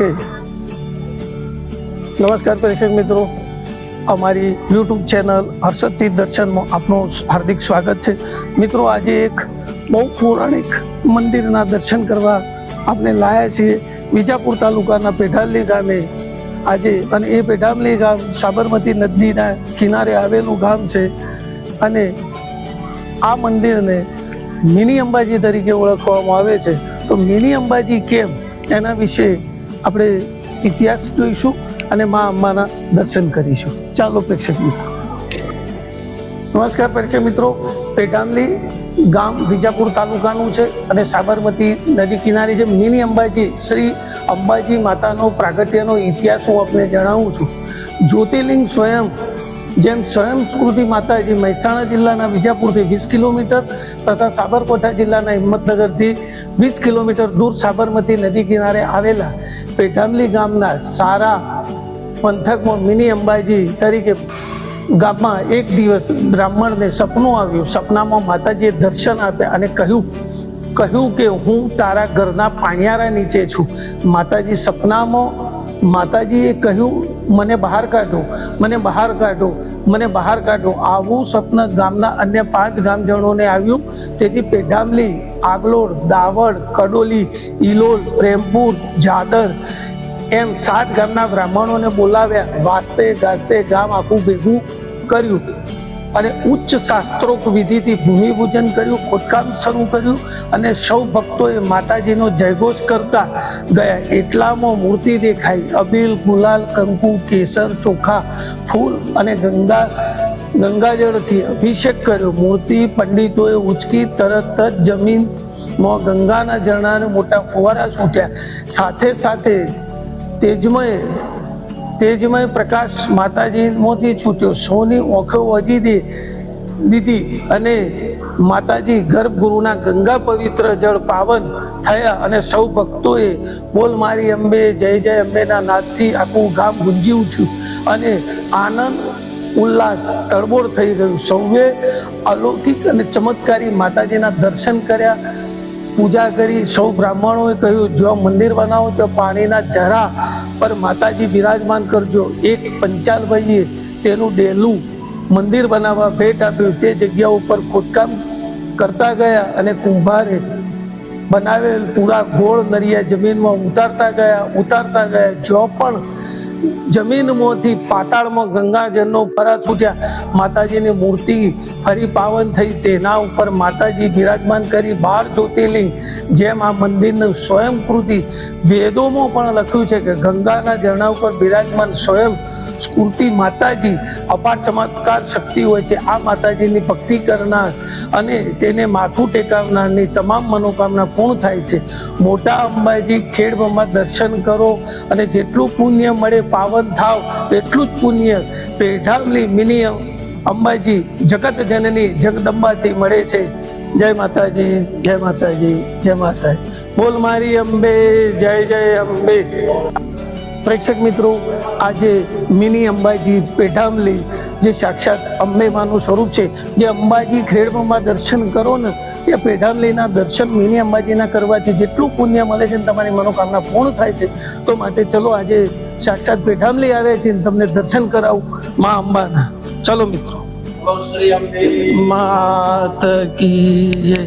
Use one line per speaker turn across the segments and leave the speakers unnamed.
શકે નમસ્કાર પ્રેક્ષક મિત્રો. અમારી યુટ્યુબ ચેનલ હર્ષદથી દર્શનમાં આપનું હાર્દિક સ્વાગત છે. મિત્રો, આજે એક બહુ પૌરાણિક મંદિરના દર્શન કરવા આપણે લાયા છીએ વિજાપુર તાલુકાના પેઢાલી ગામે. આજે અને એ પેઢામલી ગામ સાબરમતી નદીના કિનારે આવેલું ગામ છે અને આ મંદિરને મિની અંબાજી તરીકે ઓળખવામાં આવે છે. તો મિની અંબાજી કેમ? એના વિશે આપણે ઇતિહાસ જોઈશું અને મા અંબાના દર્શન કરીશું. ચાલો પ્રેક્ષક મિત્રો. નમસ્કાર પ્રેક્ષક મિત્રો. પેટામલી ગામ વિજાપુર તાલુકાનું છે અને સાબરમતી નદી કિનારે છે. મિની અંબાજી, શ્રી અંબાજી માતાનો પ્રાગટ્યનો ઇતિહાસ હું આપને જણાવું છું. જ્યોતિર્લિંગ સ્વયં, જેમ સ્વયં સ્મૃતિ માતાજી મહેસાણા જિલ્લાના વિજાપુરથી વીસ કિલોમીટર તથા સાબરકાંઠા જિલ્લાના હિંમતનગરથી વીસ કિલોમીટર દૂર સાબરમતી નદી કિનારે આવેલા પેઠામલી ગામના સારા પંથકમાં મિની અંબાજી તરીકે ગામમાં એક દિવસ બ્રાહ્મણને સપનું આવ્યું. સપનામાં માતાજીએ દર્શન આપ્યા અને કહ્યું કહ્યું કે હું તારા ઘરના પાણિયારા નીચે છું. માતાજી સપનામાં માતાજીએ કહ્યું, મને બહાર કાઢો, મને બહાર કાઢો, મને બહાર કાઢો. આવું સપન ગામના અન્ય પાંચ ગામજનોને આવ્યું. તેથી પેઢામલી આગલોડ દાવડ કડોલી ઇલોલ પ્રેમપુર, જાદર એમ સાત ગામના બ્રાહ્મણોને બોલાવ્યા. વાસ્તે ગાસ્તે ગામ આખું ભેગું કર્યું. અને ઉચ્ચ શાસ્ત્રોક વિધિથી ભૂમિપૂજન કર્યું, ખોદકામ શરૂ કર્યું અને સૌ ભક્તોએ માતાજીનો જયઘોષ કરતા ગયા. એટલામાં મૂર્તિ દેખાઈ. અબીલ, ગુલાલ, કંકુ, કેસર, ચોખા, ફૂલ અને ગંગા, ગંગાજળથી અભિષેક કર્યો. મૂર્તિ પંડિતોએ ઉચકી તરત જ જમીનમાં ગંગાના ઝરણાને મોટા ફુવારા છૂટ્યા. સાથે સાથે તેજમય તેજમય પ્રકાશ માતાજીમાંથી છૂટ્યો. સૌની ઓખો વજી દે દીધી અને માતાજી ગર્ભગુરુના ગંગા પવિત્ર જળ પાવન થયા અને સૌ ભક્તોએ બોલ મારી અંબે, જય જય અંબેના નાદથી આખું ગામ ગુંજી ઉઠ્યું અને આનંદ, ઉલ્લાસ તળબોળ થઈ ગયું. સૌએ અલૌકિક અને ચમત્કારી માતાજીના દર્શન કર્યા. પૂજા કરી. સૌ બ્રાહ્મણોએ કહ્યું, જો મંદિર બનાવો તો પાણીના ઝરા પર માતાજી બિરાજમાન કરજો. એક પંચાલભાઈએ તેનું ડેલું મંદિર બનાવવા ભેટ આપ્યું. તે જગ્યા ઉપર ખોદકામ કરતા ગયા અને કુંભારે બનાવેલ પૂરા ગોળ નરિયા જમીનમાં ઉતારતા ગયા ઉતારતા ગયા. જો પણ જમીનમાંથી પાતાળમાં ગંગાજળનો ફરા છૂટ્યા. માતાજીની મૂર્તિ ફરી પાવન થઈ. તેના ઉપર માતાજી બિરાજમાન કરી બાર જ્યોતિર્લિંગ. જેમ આ મંદિરનું સ્વયંકૃતિ વેદોમાં પણ લખ્યું છે કે ગંગાના ઝરણા ઉપર બિરાજમાન સ્વયં સ્ફૂર્તિ માતાજી અપાર ચમત્કાર શક્તિ હોય છે. આ માતાજીની ભક્તિ કરનાર અને તેને માથું ટેકાવનારની તમામ મનોકામના પૂર્ણ થાય છે. મોટા અંબાજી ખેડમાં દર્શન કરો અને જેટલું પુણ્ય મળે પાવન થાવ એટલું જ પુણ્ય પેઢાવલી મિની અંબાજી જગત જનની જગદંબાથી મળે છે. જય માતાજી જય માતાજી જય માતાજી. બોલ મારી અંબે, જય જય અંબે. પ્રેક્ષક મિત્રો આજે મિની અંબાજી પેઢામલી જે સાક્ષાત અંબેમાનું સ્વરૂપ છે જે અંબાજી ખેડમાં દર્શન કરો ને એ પેઢામલીના દર્શન મિની અંબાજીના કરવાથી જેટલું પુણ્ય મળે છે ને તમારી મનોકામના પૂર્ણ થાય છે તો માટે ચલો આજે સાક્ષાત પેઢામલી આવે છે ને તમને દર્શન કરાવું મા અંબાના. ચલો મિત્રો. માત કી જય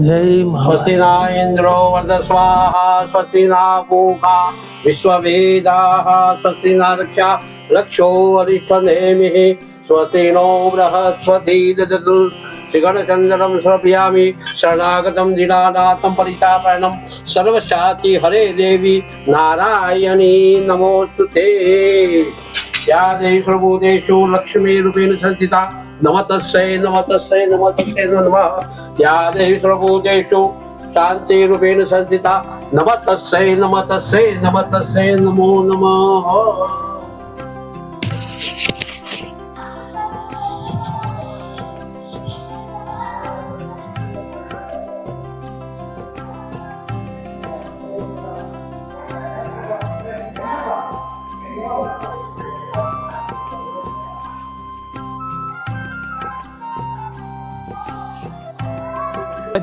જય મા
સ્વસ્તિ ના ઇન્દ્રો વર્ધ સ્વાહા સ્વસ્તિ ના विश्ववेदाः स्वस्तिनारक्षा लक्षो वरिष्ठनेमिः स्वस्तिनो बृहस्पति ददतु श्रीगणचन्द्रं श्रपयामि शरणागतं दिनानाथं परितापणं सर्वशाति हरे देवी नारायणी नमोऽस्तु ते या देशभूतेषु लक्ष्मीरूपेण सञ्चिता नमतस्यै नमतस्यै नमतस्यै नमः या देशभूतेषु शान्तिरूपेण सञ्चिता నమతస్సే నమతస్సే నమతస్సే నమో నమ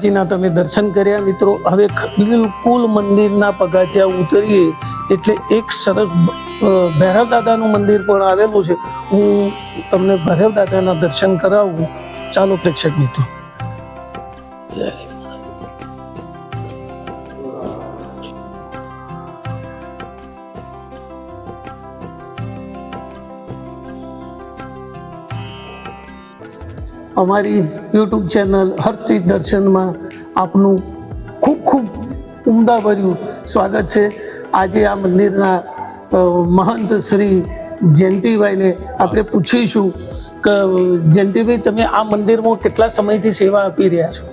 અંબાજીના તમે દર્શન કર્યા મિત્રો. હવે બિલકુલ મંદિરના પગાથિયા ઉતરીએ એટલે એક સરસ ભૈરવ દાદાનું મંદિર પણ આવેલું છે. હું તમને ભૈરવ દાદાના દર્શન કરાવું. ચાલો પ્રેક્ષક મિત્રો. અમારી યુટ્યુબ ચેનલ હરચીજ દર્શનમાં આપનું ખૂબ ખૂબ ઉમદાભર્યું સ્વાગત છે. આજે આ મંદિરના મહંત શ્રી જયંતિભાઈને આપણે પૂછીશું કે, જયંતિભાઈ, તમે આ મંદિરમાં કેટલા સમયથી સેવા આપી રહ્યા છો?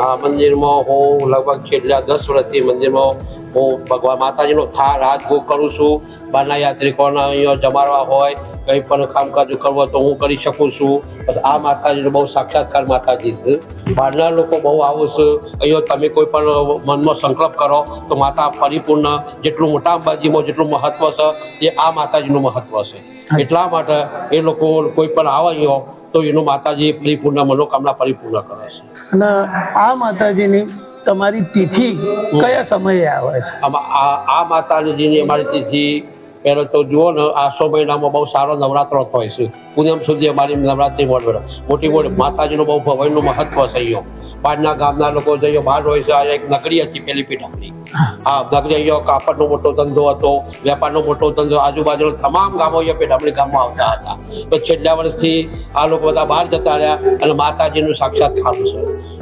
આ મંદિરમાં હું લગભગ છેલ્લા દસ વર્ષથી મંદિરમાં હું ભગવાન માતાજીનો થા રાજભોગ કરું છું. બહારના યાત્રિકોને અહીંયા જમાડવા હોય કંઈ પણ કામકાજ કરવો તો હું કરી શકું છું. બસ આ માતાજીનો બહુ સાક્ષાત્કાર માતાજી છે. બહારના લોકો બહુ આવું છે. અહીંયા તમે કોઈ પણ મનમાં સંકલ્પ કરો તો માતા પરિપૂર્ણ જેટલું મોટા અંબાજીમાં જેટલું મહત્વ છે એ આ માતાજીનું મહત્વ છે. એટલા માટે એ લોકો કોઈ પણ આવે અહીંયા તો એનું માતાજી પરિપૂર્ણ મનોકામના પરિપૂર્ણ કરે છે.
અને આ માતાજીની તમારી તિથિ કયા સમયે આવે છે?
આ આ માતાજીની અમારી તિથિ પહેલો તો જુઓ ને આસો મહિનામાં બહુ સારો નવરાત્રો થાય છે. પૂનમ સુધી અમારી નવરાત્રી મોડ મોટી મોટી માતાજીનું બહુ ભવનનું મહત્વ અહીંયા બહારના ગામના લોકો જઈએ બહાર હોય છે એક નગરી હતી પેલી પીઠાપડી હા. નગરી અહીંયા કાપડનો મોટો ધંધો હતો વેપારનો મોટો ધંધો આજુબાજુના તમામ ગામો અહીંયા આપણી ગામમાં આવતા હતા. તો છેલ્લા વર્ષથી આ લોકો બધા બહાર જતા રહ્યા અને માતાજીનું સાક્ષાત ખાવું છે.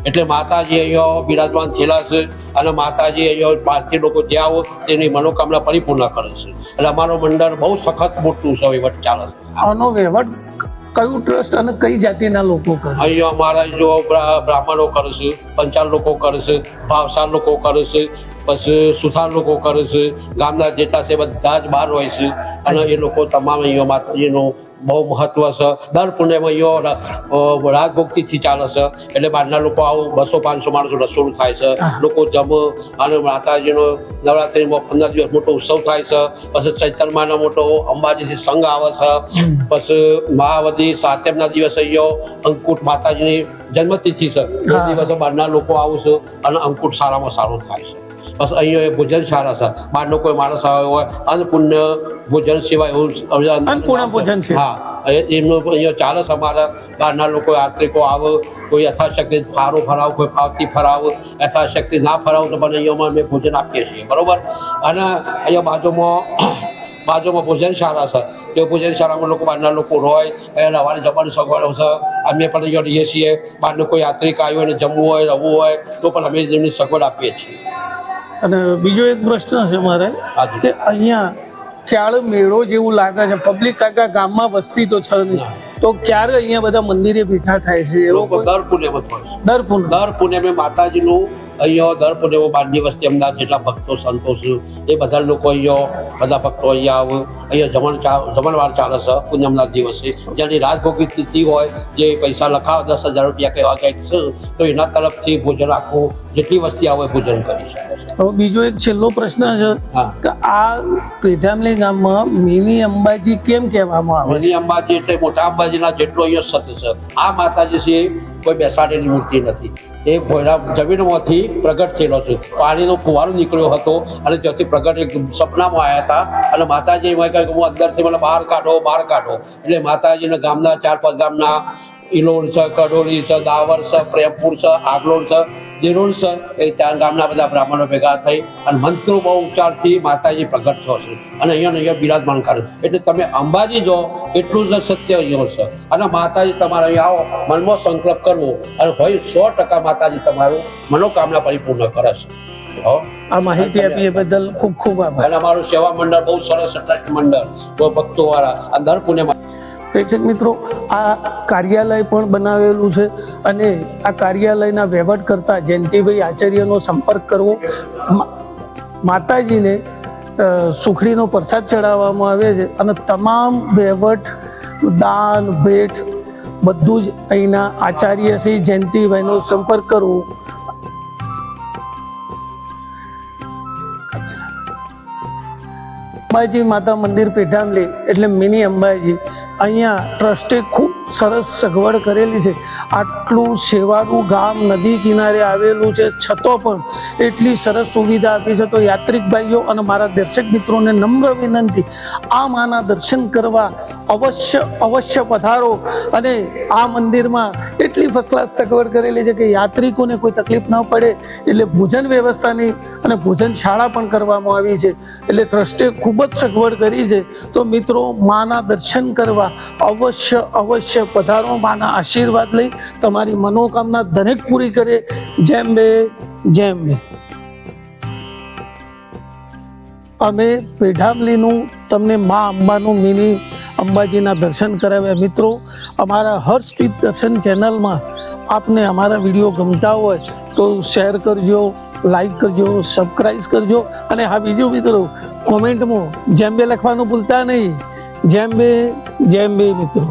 એટલે માતાજી અહીંયા બિરાજમાન થયેલા છે અને માતાજી અહીંયા બહારથી લોકો જ્યાં આવો તેની મનોકામના પરિપૂર્ણ કરે છે. એટલે અમારો મંડળ બહુ સખત મોટું છે વહીવટ ચાલે છે.
આનો વહીવટ કયું ટ્રસ્ટ અને કઈ જાતિના લોકો કરે?
અહીંયા અમારા જો બ્રા- બ્રાહ્મણો કરે છે પંચાલ લોકો કરે છે ભાવસાર લોકો કરે છે પછી સુથાર લોકો કરે છે ગામના જેટલા છે બધા જ બહાર હોય છે. અને એ લોકો તમામ અહીંયા માતાજીનું બહુ મહત્વ છે. દર પુણ્યમાં અહીંયા રાજભક્તિથી ચાલે છે. એટલે બહારના લોકો આવું બસો પાંચસો માણસો રસોડું થાય છે. લોકો જમ અને માતાજીનો નવરાત્રિમાં પંદર દિવસ મોટો ઉત્સવ થાય છે. પછી ચૈતરમાનો મોટો અંબાજીથી સંઘ આવે છે. પછી મહાવતી સાતેમના દિવસે અહીંયા અંકુટ માતાજીની જન્મતિથિ છે. એ દિવસે બહારના લોકો આવું છે અને અંકુટ સારામાં સારું થાય છે. અહીંયા ભોજન સારા છે. બહારનો કોઈ માણસ આવ્યો હોય અન્નપૂર્ણ ભોજન સિવાય એવું
અન્નપૂર્ણ ભોજન છે.
હા એમનું અહીંયા ચાલે છે અમારા. બહારના લોકો યાત્રિકો આવે કોઈ યથાશક્તિ ફારો ફરાવ કોઈ ફાવતી ફરાવ યથાશક્તિ ના ફરાવ તો પણ અહીંયામાં અમે ભોજન આપીએ છીએ બરાબર? અને અહીંયા બાજુમાં બાજુમાં ભોજનશાળા છે. તે ભોજનશાળામાં લોકો બહારના લોકો હોય એ રવાને જમવાની સગવડ છે. અમે પણ અહીંયા રહીએ છીએ. બહારનો કોઈ યાત્રિક આવ્યો હોય જમવું હોય રહેવું હોય તો પણ અમે એમની સગવડ આપીએ છીએ.
અને બીજો એક પ્રશ્ન છે મારે. કે અહીંયા ખ્યાળ મેળો જેવું લાગે છે. પબ્લિક કાકા ગામમાં વસ્તી તો છે નહીં. તો ક્યારે અહીંયા બધા મંદિરે ભેગા થાય છે?
લોકો દર છે
દર પૂર્ણ
દર પુણ્યમે માતાજીનું અહીંયા દર પુણ્યમાં બાર દિવસથી અમદાવાદ જેટલા ભક્તો સંતો છે એ બધા લોકો અહીંયા બધા ભક્તો અહીંયા આવે. અહીંયા જમણ જમણવાર ચાલે છે પૂનમના દિવસે. જેની રાજભોગી તિથિ હોય જે પૈસા લખાવ દસ હજાર રૂપિયા કહેવા કંઈક છે તો એના તરફથી ભોજન આખું જેટલી વસ્તી આવે ભોજન કરી શકે. છે
હવે બીજો એક છેલ્લો પ્રશ્ન છે કે આ પેઢામલી ગામમાં મિની અંબાજી કેમ કહેવામાં આવે
મિની અંબાજી એટલે મોટા અંબાજીના જેટલો અહીંયા સત છે. આ માતાજી છે કોઈ બેસાડેલી મૂર્તિ નથી. એ ભોયરા જમીનમાંથી પ્રગટ થયેલો છે. પાણીનો ફુવારો નીકળ્યો હતો અને ત્યાંથી પ્રગટ એક સપનામાં આવ્યા હતા. અને માતાજી એમાં કહે કે હું અંદરથી મને બહાર કાઢો બહાર કાઢો. એટલે માતાજીના ગામના ચાર પાંચ ગામના ઇલોડ છે કડોલી છે દાવર છે પ્રેમપુર છે આગલોલ છે દિરોલ છે એ ત્યાં ગામના બધા બ્રાહ્મણો ભેગા થઈ અને મંત્રો બહુ ઉચ્ચારથી માતાજી પ્રગટ થયો છે. અને અહીંયા ને અહીંયા બિરાજમાન કરે એટલે તમે અંબાજી જો એટલું જ સત્ય અહીંયા છે. અને માતાજી તમારે અહીંયા આવો મનમાં સંકલ્પ કરવો અને હોય સો ટકા માતાજી તમારું મનોકામના પરિપૂર્ણ કરે છે.
આ માહિતી આપી એ બદલ ખૂબ ખૂબ આભાર.
અને અમારું સેવા મંડળ બહુ સરસ અટક મંડળ ભક્તો વાળા અને દર પુણ્યમાં
પ્રેક્ષક મિત્રો, આ કાર્યાલય પણ બનાવેલું છે અને આ કાર્યાલયના વહીવટ કરતા જયંતિભાઈ આચાર્યનો સંપર્ક કરવો માતાજીને સુખડીનો પ્રસાદ ચડાવવામાં આવે છે અને તમામ વહીવટ, દાન, ભેટ બધું જ અહીંના આચાર્ય શ્રી જયંતિભાઈનો સંપર્ક કરવો. અંબાજી માતા મંદિર પેઢામલી એટલે મિની અંબાજી. અહીંયા ટ્રસ્ટે ખૂબ સરસ સગવડ કરેલી છે. આટલું સેવાનું ગામ નદી કિનારે આવેલું છે, છતો પણ એટલી સરસ સુવિધા આપી છે. તો યાત્રિક ભાઈઓ અને મારા દર્શક મિત્રોને નમ્ર વિનંતી આ માના દર્શન કરવા અવશ્ય અવશ્ય પધારો. અને આ મંદિરમાં એટલી ફર્સ્ટ ક્લાસ સગવડ કરેલી છે કે યાત્રિકોને કોઈ તકલીફ ન પડે, એટલે ભોજન વ્યવસ્થાની અને ભોજન શાળા પણ કરવામાં આવી છે. એટલે ટ્રસ્ટે ખૂબ જ સગવડ કરી છે. તો મિત્રો, માના દર્શન કરવા અવશ્ય અવશ્ય પધારો, માના આશીર્વાદ લઈ. તમારી મનોકામના દરેક પૂરી કરે. જેમ બે જેમ બે. અમે પેઢામલીનું તમને મા અંબાનું મિની અંબાજીના દર્શન કરાવ્યા. મિત્રો, અમારા હર્ષિત દર્શન ચેનલમાં આપને અમારા વીડિયો ગમતા હોય તો શેર કરજો, લાઈક કરજો સબસ્ક્રાઈબ કરજો. અને હા, બીજું મિત્રો કોમેન્ટમાં જેમ બે લખવાનું ભૂલતા નહીં, જેમ બે જેમ બે મિત્રો.